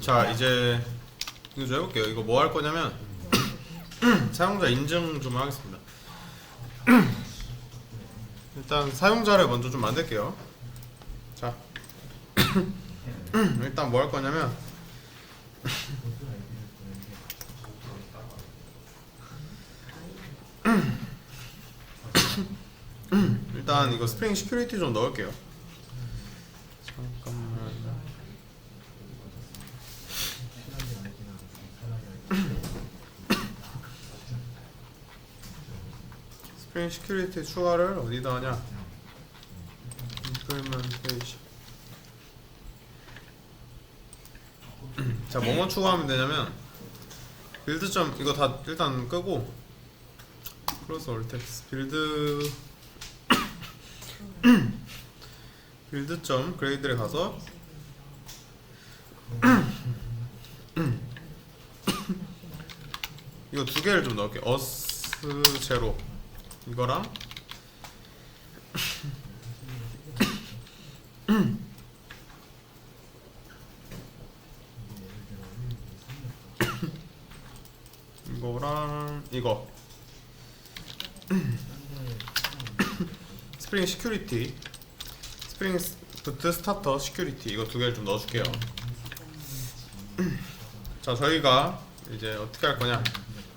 자 이제 이거 좀 해볼게요. 이거 뭐 할 거냐면 사용자 인증 좀 하겠습니다. 일단 사용자를 먼저 좀 만들게요. 자 일단 뭐 할 거냐면 일단 이거 스프링 시큐리티 좀 넣을게요. 잠깐만. 스프링 시큐리티 추가를 어디다 하냐? implementation. 자, 뭐뭐 추가하면 되냐면 빌드 점 이거 다 일단 끄고 플러스 얼텍스 빌드 빌드 점 그레이드에 가서 이거 두 개를 좀 넣을게. 어스 제로 이거랑 이거랑 이거. 스프링 시큐리티. 스프링 부트 스타터 시큐리티. 이거 두 개를 좀 넣어줄게요. 자 저희가 이제 어떻게 할 거냐?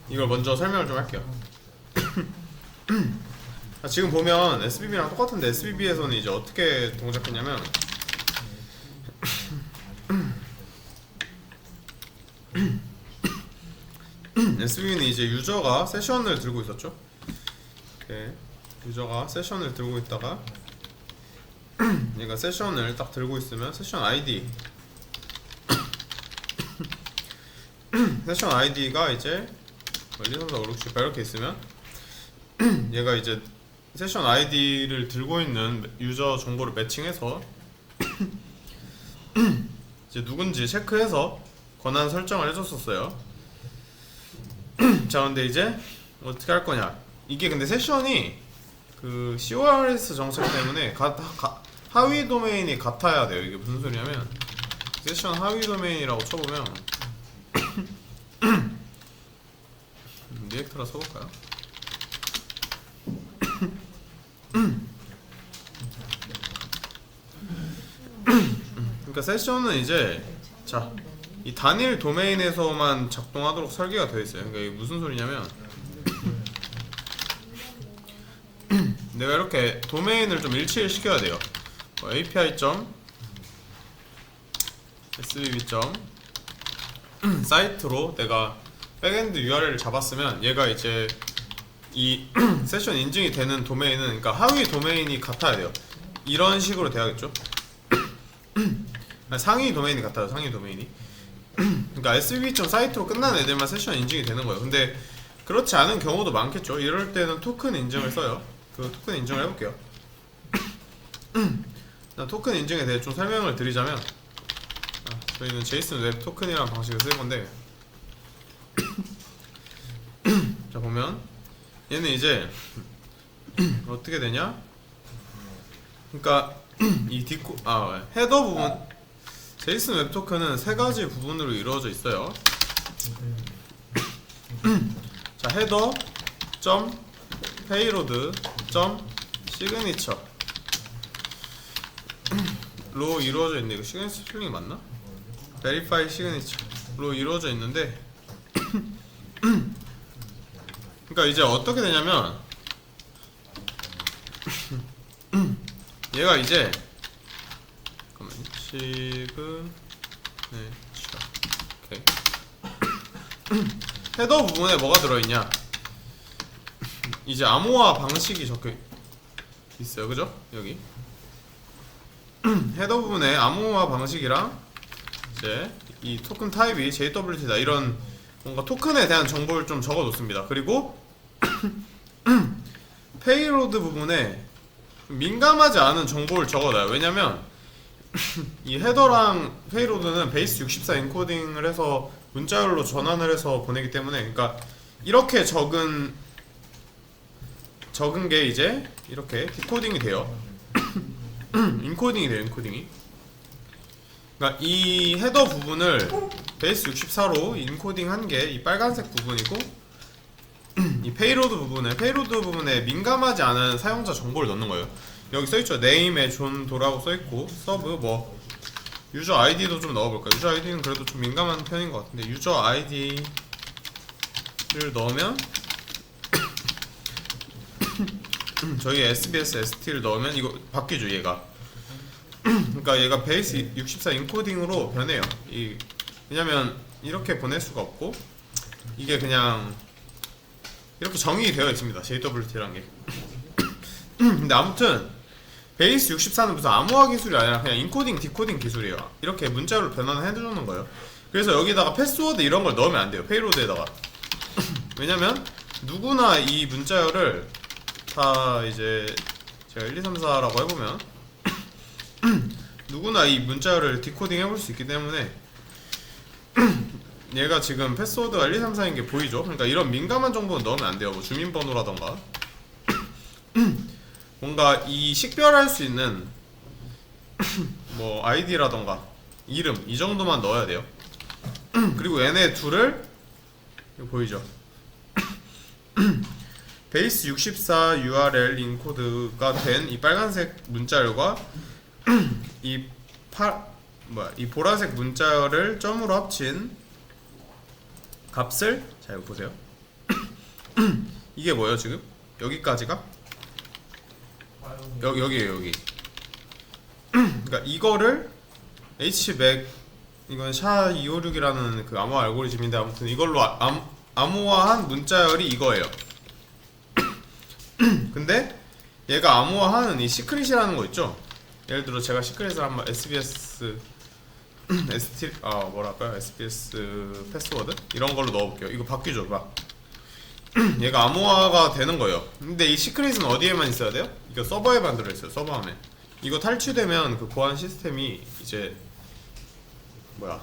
이걸 먼저 설명을 좀 할게요. 자, 지금 보면 SBB랑 똑같은데 SBB에서는 이제 어떻게 동작했냐면 SBB는 이제 유저가 세션을 들고 있었죠. 이렇게 유저가 세션을 들고 있다가 얘가 세션을 딱 들고 있으면 세션 아이디 세션 아이디가 이제 1, 2, 3, 4, 5, 6, 7, 8 이렇게 있으면 얘가 이제 세션 아이디를 들고 있는 유저 정보를 매칭해서 이제 누군지 체크해서 권한 설정을 해줬었어요. 자, 근데 이제 어떻게 할 거냐? 이게 근데 세션이 그 CORS 정책 때문에 가, 가, 하위 도메인이 같아야 돼요. 이게 무슨 소리냐면 세션 하위 도메인이라고 쳐보면 리액터라 써볼까요? 그러니까 세션은 이제 자 이 단일 도메인에서만 작동하도록 설계가 되어 있어요. 그러니까 이게 무슨 소리냐면 내가 이렇게 도메인을 좀 일치를 시켜야 돼요. 뭐 API 점 SBB 점 사이트로 내가 백엔드 URL을 잡았으면 얘가 이제 이 세션 인증이 되는 도메인은 그러니까 하위 도메인이 같아야 돼요. 이런 식으로 돼야겠죠? 상위 도메인이 같아요. 상위 도메인이. 그러니까 사이트로 끝난 애들만 세션 인증이 되는 거예요. 근데 그렇지 않은 경우도 많겠죠. 이럴 때는 토큰 인증을 써요. 그 토큰 인증을 해볼게요. 나 토큰 인증에 대해 좀 설명을 드리자면 아, 저희는 제이슨 웹 토큰이라는 방식을 쓸 건데 자 보면 얘는 이제 어떻게 되냐? 그러니까 이 디코 아 헤더 부분 제이슨 웹 토큰은 세 가지 부분으로 이루어져 있어요. 자 헤더 점 페이로드 점 시그니처 로 이루어져 있는데 이거 시그니처 스펠링이 맞나? 베리파이 시그니처 로 이루어져 있는데 그러니까 이제 어떻게 되냐면 얘가 이제 잠깐만요. 시그네처 오케이. 헤더 부분에 뭐가 들어있냐? 이제 암호화 방식이 적혀 있어요. 그죠? 여기. 헤더 부분에 암호화 방식이랑 이제 이 토큰 타입이 JWT다. 이런 뭔가 토큰에 대한 정보를 좀 적어 놓습니다. 그리고 페이로드 부분에 좀 민감하지 않은 정보를 적어놔요. 왜냐면 이 헤더랑 페이로드는 베이스 64 엔코딩을 해서 문자열로 전환을 해서 보내기 때문에 그러니까 이렇게 적은 적은 게 이제 이렇게 디코딩이 돼요. 인코딩이 돼요, 인코딩이. 그러니까 이 헤더 부분을 베이스 64로 인코딩 한 게 이 빨간색 부분이고 이 페이로드 부분에 페이로드 부분에 민감하지 않은 사용자 정보를 넣는 거예요. 여기 써 있죠. 네임에 존 도라고 써 있고 서브 뭐 유저 아이디도 좀 넣어볼까요? 유저 아이디는 그래도 좀 민감한 편인 것 같은데 유저 아이디를 넣으면 저희 SBS ST를 넣으면 이거 바뀌죠 얘가 그러니까 얘가 베이스 64 인코딩으로 변해요 이 왜냐면 이렇게 보낼 수가 없고 이게 그냥 이렇게 정의 되어 있습니다. JWT란 게. 근데 아무튼 베이스 64는 무슨 암호화 기술이 아니라 그냥 인코딩 디코딩 기술이에요. 이렇게 문자로 변환을 해주는 거예요. 그래서 여기다가 패스워드 이런 걸 넣으면 안 돼요. 페이로드에다가. 왜냐면 누구나 이 문자열을 다 이제 제가 1, 2, 3, 4라고 해보면 누구나 이 문자열을 디코딩 해볼 수 있기 때문에 얘가 지금 패스워드가 1, 2, 3, 4인 게 보이죠? 그러니까 이런 민감한 정보는 넣으면 안 돼요 뭐 주민번호라던가 뭔가 이 식별할 수 있는 뭐 아이디라던가 이름 이 정도만 넣어야 돼요 그리고 얘네 둘을 보이죠? 베이스 64 URL 인코드가 된 이 빨간색 문자열과 이 파, 뭐야 이 보라색 문자열을 점으로 합친 값을 자 이거 보세요. 이게 뭐예요 지금? 여기까지가? 여기 여기에요 여기. 그러니까 이거를 hback 이건 샤256이라는 그 암호화 알고리즘인데 아무튼 이걸로 아- 암, 암호화한 문자열이 이거예요. 근데 얘가 암호화하는 이 시크릿이라는 거 있죠? 예를 들어 제가 시크릿을 한번 SBS ST 아 뭐랄까요 SBS 패스워드 이런 걸로 넣어볼게요. 이거 바뀌죠, 막 얘가 암호화가 되는 거예요. 근데 이 시크릿은 어디에만 있어야 돼요? 이거 서버에만 들어있어요. 서버 안에. 이거 탈취되면 그 보안 시스템이 이제 뭐야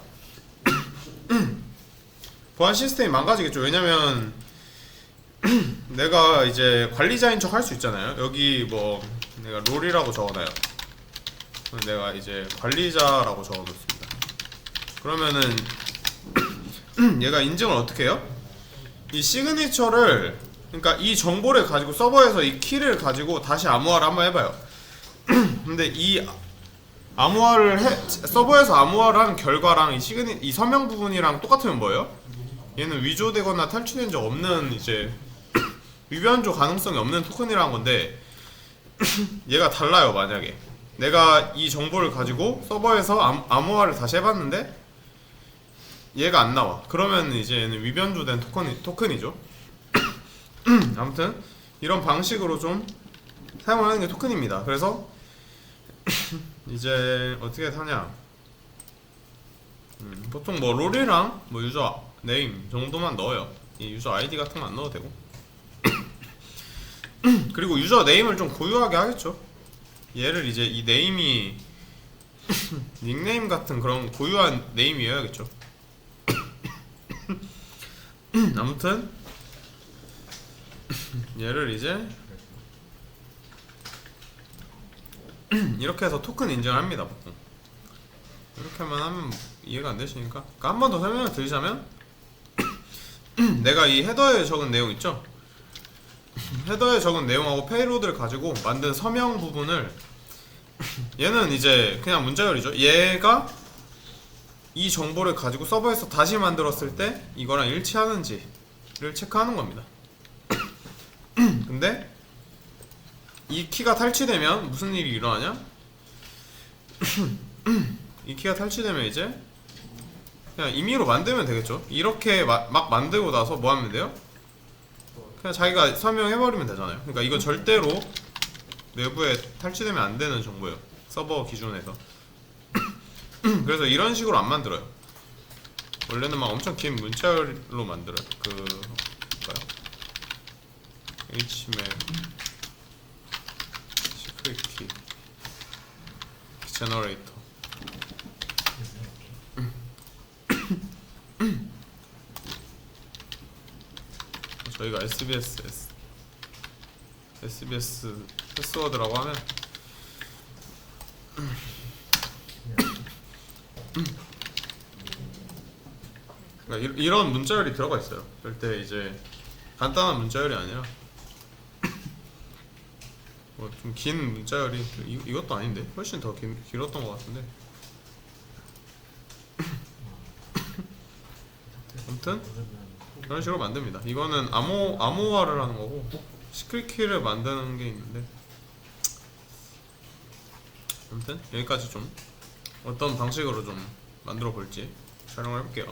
보안 시스템이 망가지겠죠. 왜냐면 내가 이제 관리자인 척 할 수 있잖아요. 여기 뭐 내가 롤이라고 적어놔요. 내가 이제 관리자라고 적어놓습니다. 그러면은 얘가 인증을 어떻게 해요? 이 시그니처를 그러니까 이 정보를 가지고 서버에서 이 키를 가지고 다시 암호화를 한번 해봐요. 근데 이 암호화를 해 서버에서 암호화를 한 결과랑 이 시그니 이 서명 부분이랑 똑같으면 뭐예요? 얘는 위조되거나 탈취된 적 없는 이제 위변조 가능성이 없는 토큰이라는 건데 얘가 달라요 만약에 내가 이 정보를 가지고 서버에서 암, 암호화를 다시 해봤는데 얘가 안 나와. 그러면 이제 얘는 위변조된 토큰, 토큰이죠. 아무튼 이런 방식으로 좀 사용하는 게 토큰입니다. 그래서 이제 어떻게 하냐. 음, 보통 뭐 롤이랑 뭐 유저 네임 정도만 넣어요. 이 유저 아이디 같은 거 안 넣어도 되고. 그리고 유저 네임을 좀 고유하게 하겠죠. 얘를 이제 이 네임이 닉네임 같은 그런 고유한 네임이어야겠죠. 아무튼 얘를 이제 이렇게 해서 토큰 인증합니다 보통. 이렇게만 하면 이해가 안 되시니까. 그러니까 한 번 더 설명을 드리자면 내가 이 헤더에 적은 내용 있죠? 헤더에 적은 내용하고 페이로드를 가지고 만든 서명 부분을 얘는 이제 그냥 문자열이죠. 얘가 이 정보를 가지고 서버에서 다시 만들었을 때 이거랑 일치하는지를 체크하는 겁니다. 근데 이 키가 탈취되면 무슨 일이 일어나냐? 이 키가 탈취되면 이제 그냥 임의로 만들면 되겠죠. 이렇게 마- 막 만들고 나서 뭐 하면 돼요? 그냥 자기가 설명해버리면 되잖아요. 그러니까 이거 절대로 내부에 탈취되면 안 되는 정보예요. 서버 기준에서. 그래서 이런 식으로 안 만들어요. 원래는 막 엄청 긴 문자열로 만들어요. 그 뭐까요? HML 시크릿 키 제너레이터 저희가 SBS SBS 패스워드라고 하면 그러니까 이, 이런 문자열이 들어가 있어요. 절대 이제 간단한 문자열이 아니라 뭐 좀 긴 문자열이 이, 이것도 아닌데 훨씬 더 긴, 길었던 것 같은데 아무튼 이런 식으로 만듭니다. 이거는 암호 암호화를 하는 거고 시크릿 키를 만드는 게 있는데 아무튼 여기까지 좀 어떤 방식으로 좀 만들어 볼지 촬영을 해볼게요.